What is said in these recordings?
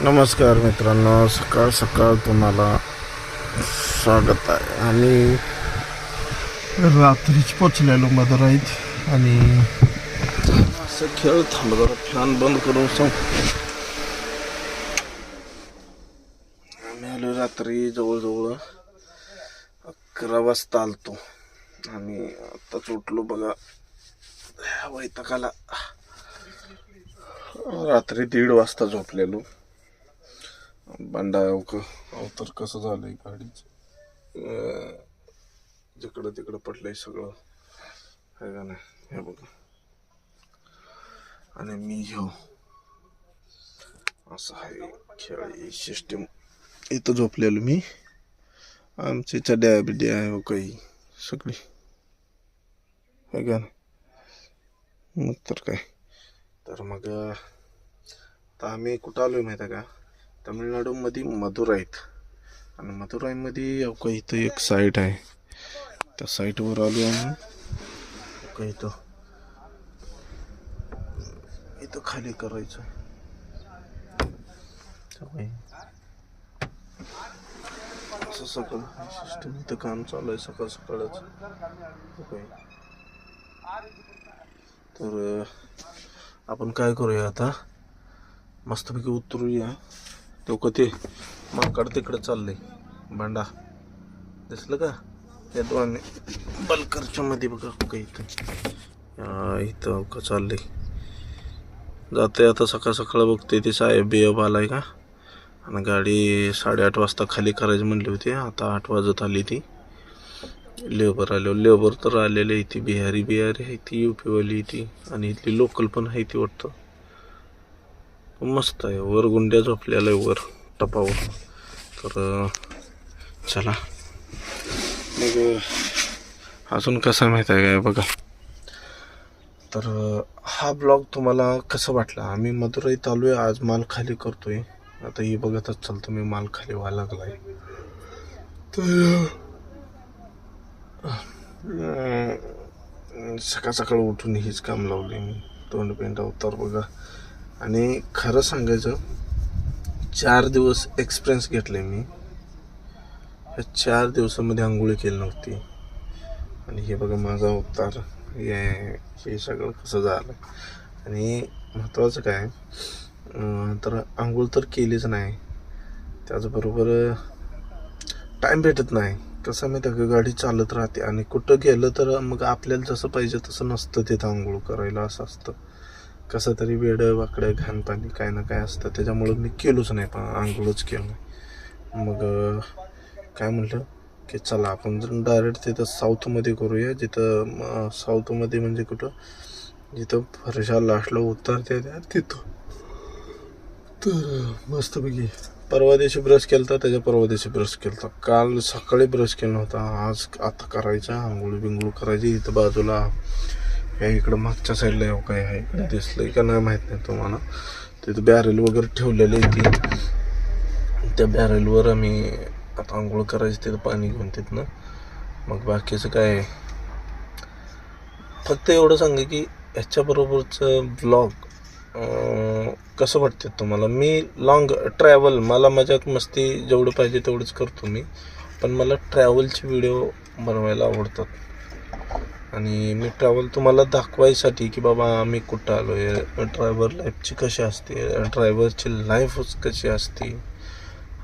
नमस्कार मित्रांनो सकाळ सकाळ तुम्हाला स्वागत आहे. आणि रात्रीच पोचलेलो मदराईत आणि असं खेळ थांब जरा फॅन बंद करून सांग. आम्ही आलो रात्री जवळजवळ अकरा वाजता आलतो. आणि आत्ताच उठलो बघा. वैताकाला रात्री दीड वाजता झोपलेलो. बंडा अवतर कसं झालंय गाडीच? जिकडं तिकडं पडलंय सगळं. आहे का नाही? हे बघा. आणि मी घेऊ. असं आहे खेळ सिस्टीम इथं झोपलेलो मी. आमची चड्या बिड्या आहे हो काही. सगळी. आहे का नाही? मग तर काय. तर मग आता आम्ही कुठं आलोय माहिती आहे का? तामिळनाडूमध्ये मदुराईत आणि मदुराईमध्ये अवका इथं एक साईट आहे. त्या साईटवर आलो आम्ही. अवका इथं. इथं खाली करायचं. असं सगळं सिस्टम इथं काम चालू आहे सकाळ सकाळच. ओके. तर आपण काय करूया आता? मस्तपैकी उतरूया. लोक ते माकड तिकडे चाललंय. भांडा. दिसलं का? या दोन बलकरच्या मध्ये बघा का इथं. इथं का चाललंय. जाते आता सकाळ सकाळ बघते ते साहेब बियब आलाय का? आणि गाडी साडेआठ वाजता खाली करायची म्हणली होती. आता आठ वाजत आली ती. लेबर आलो. लेबर तर आलेले ती. बिहारी बिहारी आहे ती युपीवाली ती. आणि इथली लोकल पण आहे ती वाटतं. मस्त आहे. वर गुंड्या झोपलेला आहे वर टपावर. तर चला. मग अजून कसं माहीत आहे काय बघा. तर हा ब्लॉग तुम्हाला कसं वाटला? आम्ही मदुराई चालू आहे आज माल खाली करतोय. आता ही बघतच चालतो मी माल खाली व्हायला लागलाय. तर सकाळ सकाळ उठून हीच काम लावले मी. तोंड पेंट अवतार बघा. आणि खरं सांगायचं चार दिवस एक्सपिरियन्स घेतले मी. या चार दिवसामध्ये आंघोळी केली नव्हती. आणि हे बघा माझा अवतार हे हे सगळं कसं झालं. आणि महत्त्वाचं काय तर आंघोळ तर केलीच नाही. त्याचबरोबर टाईम भेटत नाही. कसं माहिती आहे का गाडी चालत राहते आणि कुठं गेलं तर मग आपल्याला जसं पाहिजे तसं नसतं तिथं आंघोळ करायला असं असतं. कसं तरी वेड वाकडं घाण पाणी काय ना काय असतं. त्याच्यामुळं मी केलोच नाही पण आंघोळच केलं नाही. मग काय म्हटलं? की चला आपण जर डायरेक्ट तिथं साऊथमध्ये करूया. जिथं साऊथमध्ये म्हणजे कुठं? जिथं फरशा लास्टला उतरते त्या तिथं. तर मस्तपैकी. परवा दिवशी ब्रश केला होता त्याच्या परवा दिवशी ब्रश केला होता काल सकाळी ब्रश केला होता. आज आता करायचा आंघोळ बिंघोळ करायची. इथं बाजूला या इकडं मागच्या साईडला येऊ काय आहे? इकडे दिसलंय का नाही माहीत नाही तुम्हाला. तिथं बॅरेल वगैरे ठेवलेलं आहे ती. त्या बॅरेलवर आम्ही आता आंघोळ करायची तिथं पाणी घेऊन तिथनं. मग बाकीचं काय फक्त एवढं सांगा की ह्याच्याबरोबरचं ब्लॉग कसं वाटते तुम्हाला? मी लॉंग ट्रॅव्हल मला मजाक मस्ती जेवढं पाहिजे तेवढंच करतो मी. पण मला ट्रॅव्हलचे व्हिडिओ बनवायला आवडतात. आणि मी ट्रॅव्हल तुम्हाला दाखवायसाठी की बाबा आम्ही कुठं आलो आहे ड्रायव्हर लाईफची कशी असते ड्रायव्हरची लाईफ कशी असते.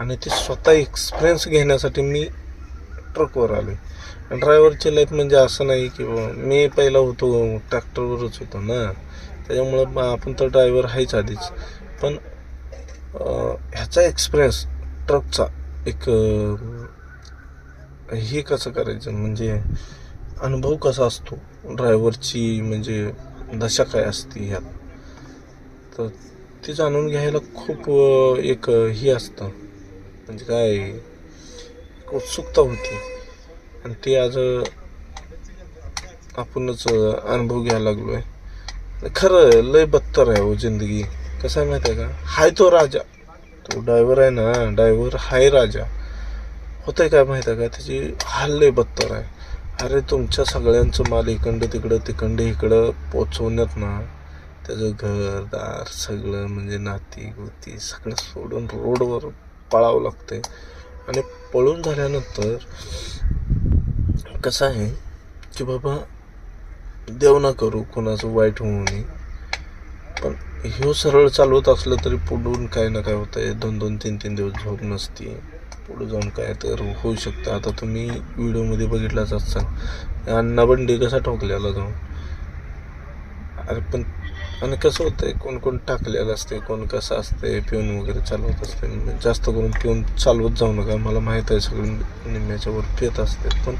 आणि ते स्वतः एक्सपिरियन्स घेण्यासाठी मी ट्रकवर आलो आहे ड्रायव्हरची लाईफ म्हणजे असं नाही की मी पहिला होतो ट्रॅक्टरवरच होतो ना. त्याच्यामुळं बा आपण तर ड्रायव्हर आहेच आधीच. पण ह्याचा एक्सपिरियन्स ट्रकचा एक हे कसं करायचं? म्हणजे अनुभव कसा असतो? ड्रायव्हरची म्हणजे दशा काय असते ह्यात? तर ते जाणून घ्यायला खूप एक हे असतं. म्हणजे काय? उत्सुकता होती. आणि ते आज आपणच अनुभव घ्यायला लागलो आहे खरं लय बत्तर आहे हो जिंदगी. कसं आहे माहिती आहे का? हाय तो राजा. तो ड्रायव्हर आहे ना ड्रायव्हर हाय राजा. होतंय काय माहीत आहे का? त्याची हाल लय बत्तर आहे. अरे तुमच्या सगळ्यांचं माल इकडं तिकडं तिकडं इकडं पोचवण्यात ना त्याचं घरदार सगळं म्हणजे नाती गोती सगळं सोडून रोडवर पळावं लागते आणि पळून झाल्यानंतर कसं आहे की बाबा देव ना करू कोणाचं वाईट होऊ नये. पण ह्यो सरळ चालवत असलं तरी पुढून काय ना काय होतं आहे दोन दोन तीन तीन दिवस झोप नसते. पुढे जाऊन काय तर होऊ शकतं. आता तुम्ही व्हिडिओमध्ये बघितलाच असाल. अण्णा बंडी कसा ठोकलेला जाऊन अरे पण आणि कसं होतं आहे कोण कोण टाकलेलं असते कोण कसं असते पिऊन वगैरे चालवत असते म्हणजे जास्त करून पिऊन चालवत जाऊ नका. मला माहीत आहे सगळं. निम्म्याच्यावर पित असते. पण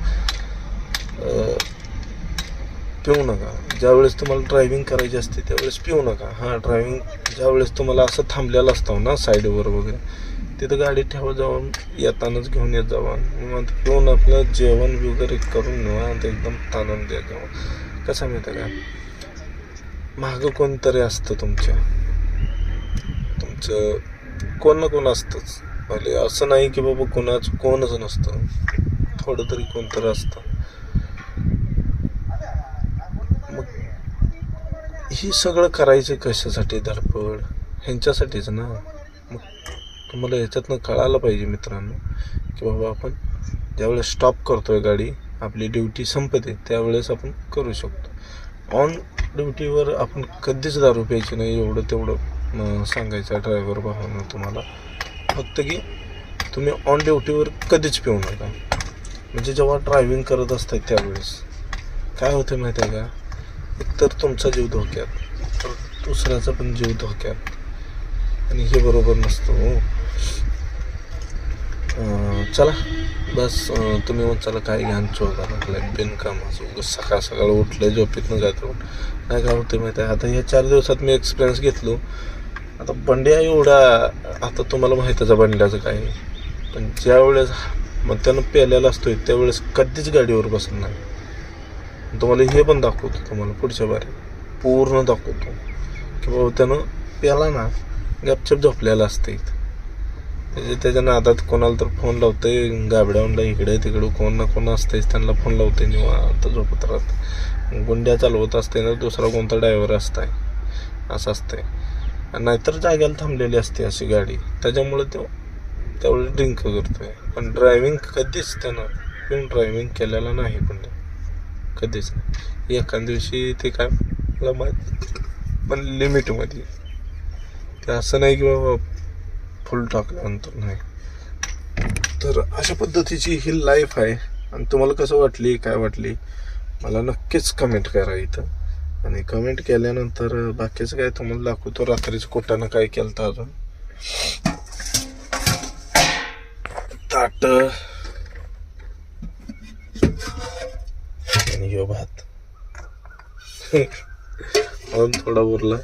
पिऊ नका. ज्यावेळेस तुम्हाला ड्रायव्हिंग करायची असते त्यावेळेस पिऊ नका. हां ड्रायव्हिंग ज्यावेळेस तुम्हाला असं थांबलेलं असतं ना साईडवर वगैरे तिथं गाडी ठेवा जाऊन येतानाच घेऊन येत जावा. मग पिऊन आपलं जेवण वगैरे करून निवांत एकदम ताणून द्या जावा. कसं माहिती आहे का? मागं कोणतरी असतं तुमच्या. तुमचं कोण ना कोण असतंच. भले असं नाही की बाबा कोणाचं कोणच नसतं. थोडं तरी कोणतरी असतं. मग ही सगळं करायचं कशासाठी? धडपड? ह्यांच्यासाठीच ना. तुम्हाला ह्याच्यातनं कळायला पाहिजे मित्रांनो की बाबा आपण ज्यावेळेस स्टॉप करतोय गाडी आपली ड्युटी संपते त्यावेळेस आपण करू शकतो. ऑन ड्युटीवर आपण कधीच दारू प्यायची नाही एवढं तेवढं अं, सांगायचं ड्रायव्हर भावानं तुम्हाला. फक्त की तुम्ही ऑन ड्युटीवर कधीच पिऊ नका. म्हणजे जेव्हा ड्रायव्हिंग करत असतात त्यावेळेस काय होतं माहिती आहे का? एकतर तुमचा जीव धोक्यात तर दुसऱ्याचा पण जीव धोक्यात. आणि हे बरोबर नसतं. हो चला. बस तुम्ही मग चला काय घ्यान चोरा लागलाय. बिनकामाचं सकाळ सकाळ उठलं झोपेतनं जातो. नाही काय होतं माहिती आहे? आता ह्या चार दिवसात मी एक्सपिरियन्स घेतलो. आता बंड्या एवढा आता तुम्हाला माहीतच आहे बंड्याचं काय. पण ज्यावेळेस मग त्यानं पेलेला असतोय त्यावेळेस कधीच गाडीवर बसत नाही. तुम्हाला हे पण दाखवतो तुम्हाला पुढच्या बारे. पूर्ण दाखवतो. की बाबा त्यानं प्याला ना गपचप झोपलेला असते म्हणजे त्याच्या त्याच्या नादात कोणाला तर फोन लावते गाबड्यावरला इकडे तिकडे कोण ना कोण असतेच त्यांना फोन लावते निवांत झोपत राहत गुंड्या चालवत असते ना दुसरा कोणता ड्रायव्हर असताय असं असतंय. नाहीतर जाग्याला थांबलेली असते अशी गाडी. त्याच्यामुळे तो त्यावेळेस ड्रिंक करतोय. पण ड्रायव्हिंग कधीच त्यानं पण ड्रायव्हिंग केलेलं नाही पण कधीच नाही. दिवशी ते काय मला माहीत पण लिमिटमध्ये. ते असं नाही की बाबा फुल टाकल्यानंतर नाही. तर अशा पद्धतीची ही लाईफ आहे. आणि तुम्हाला कसं वाटली काय वाटली? मला नक्कीच कमेंट करा इथं. आणि कमेंट केल्यानंतर बाकीचं काय तुम्हाला दाखवतो. रात्रीचं कोटानं काय केलं तर अजून? ताट. आणि यो भात. म्हणून थोडा उरला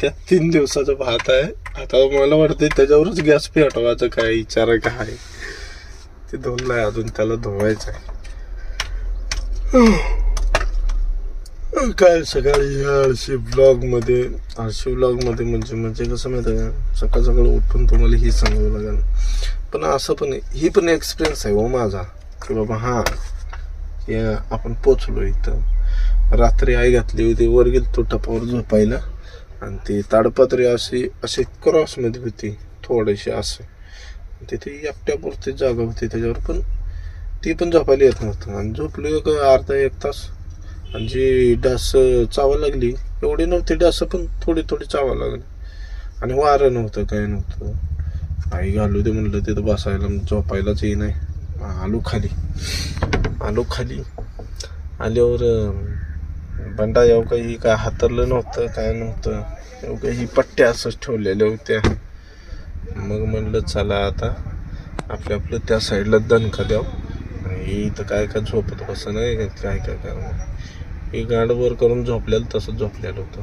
त्या तीन दिवसाचा भात आहे. आता मला वाटतं त्याच्यावरच गॅस पेटवायचं काय विचार आहे काय ते धुवलंय अजून त्याला धुवायचं आहे. काय सकाळी आळशी ब्लॉगमध्ये आळशी ब्लॉगमध्ये म्हणजे म्हणजे कसं माहिती आहे का? सकाळ सकाळ उठून तुम्हाला हे सांगावं लागेल. पण असं पण ही पण एक्सपिरियन्स आहे हो माझा. की बाबा हा. आपण पोचलो इथं. रात्री आई घातली होती वर गेलो तो टपावर झोपायला. आणि ती ताडपत्री अशी अशी क्रॉसमध्ये होती थोडीशी असं तिथे एकट्यापुरती जागा होती त्याच्यावर पण ती पण झोपायला येत नव्हतं. आणि झोपली एक अर्धा एक तास. आणि जी डास चावायला लागली एवढी नव्हती डास पण थोडी थोडी चावायला लागली. आणि वारं नव्हतं काय नव्हतं. आई घालू दे म्हणलं तिथं बसायला झोपायलाच येई नाही आलो खाली. आलो खाली. आल्यावर बंडा येऊ काही काय हातरलं नव्हतं काय नव्हतं. येऊ काही पट्ट्या असंच ठेवलेल्या होत्या. मग म्हणलं चला आता आपल्या आपलं त्या साईडला दणका द्यावं. आणि इथं काय काय झोपत कसं नाही काय काय करणार हे गाडवर करून झोपलेलं तसं झोपलेलं होतं.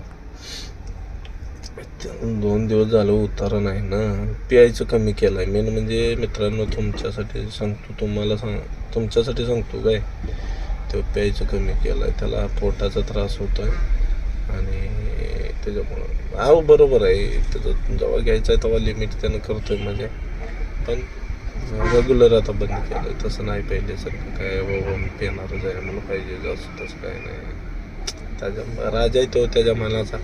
दोन दिवस झालं उतारा नाही ना. प्यायचं कमी केलं आहे मेन म्हणजे मित्रांनो तुमच्यासाठी सांगतो तुम्हाला सांग तुमच्यासाठी सांगतो काय? तो प्यायचं कमी केलं आहे त्याला पोटाचा त्रास होतो आहे आणि त्याच्यामुळं हा बरोबर आहे. त्याचं जेव्हा घ्यायचं आहे तेव्हा लिमिट त्यानं करतो आहे म्हणजे. पण रेग्युलर आता बंद केलं आहे तसं नाही पहिल्यासारखं काय बाबा मी पेणारच आहे मला पाहिजे. असं तसं काय नाही. त्याच्या राजा आहे तो त्याच्या मनाचा.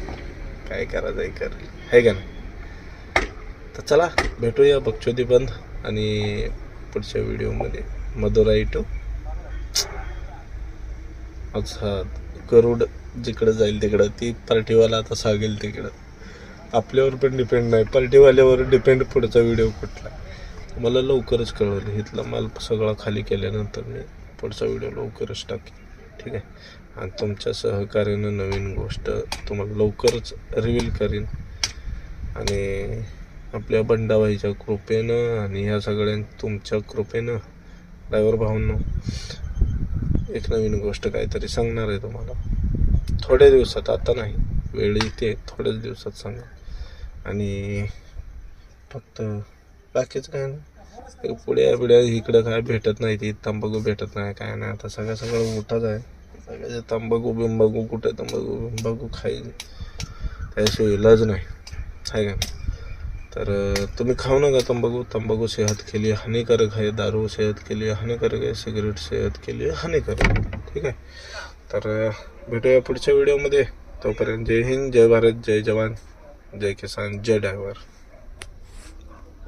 काय करायचं करेल आहे का नाही? तर चला भेटूया बक्षोदी बंद. आणि पुढच्या व्हिडिओमध्ये मधुराई टू अच्छा गरुड जिकडं जाईल तिकडं. ती पार्टीवाला आता सांगेल तिकडं. आपल्यावर पण डिपेंड नाही. पार्टीवाल्यावर डिपेंड पुढचा व्हिडिओ कुठला. मला लवकरच कळवलं इथला माल सगळा खाली केल्यानंतर मी पुढचा व्हिडिओ लवकरच टाकेन. ठीक आहे? आणि तुमच्या सहकार्यानं नवीन गोष्ट तुम्हाला लवकरच रिव्हील करीन. आणि आपल्या बंडाबाईच्या कृपेनं आणि ह्या सगळ्यां तुमच्या कृपेनं. ड्रायव्हर भावांना एक नवीन गोष्ट काहीतरी सांगणार आहे तुम्हाला. थोड्या दिवसात आता नाही. वेळ इथे थोड्याच दिवसात सांगा. आणि फक्त बाकीचं काय नाही. पुढे पुढे इकडं काय भेटत नाही ती तंबाखू भेटत नाही काय नाही. आता सगळं सगळं मोठाच आहे. सगळ्याचे तंबाखू बिंबाखू कुठे तंबाखू बिंबाखू खाईल त्याशिवाय इलाज नाही. आहे का तर तुम्ही खाऊ नका तंबाखू. तंबाखू सेहत के लिए हानिकारक आहे. दारू सेहत के लिए हानिकारक आहे. सिगरेट सेहत के लिए हानिकारक. ठीक आहे? तर भेटूया पुढच्या व्हिडिओमध्ये. तोपर्यंत जय हिंद जय भारत जय जवान जय किसान जय ड्रायव्हर.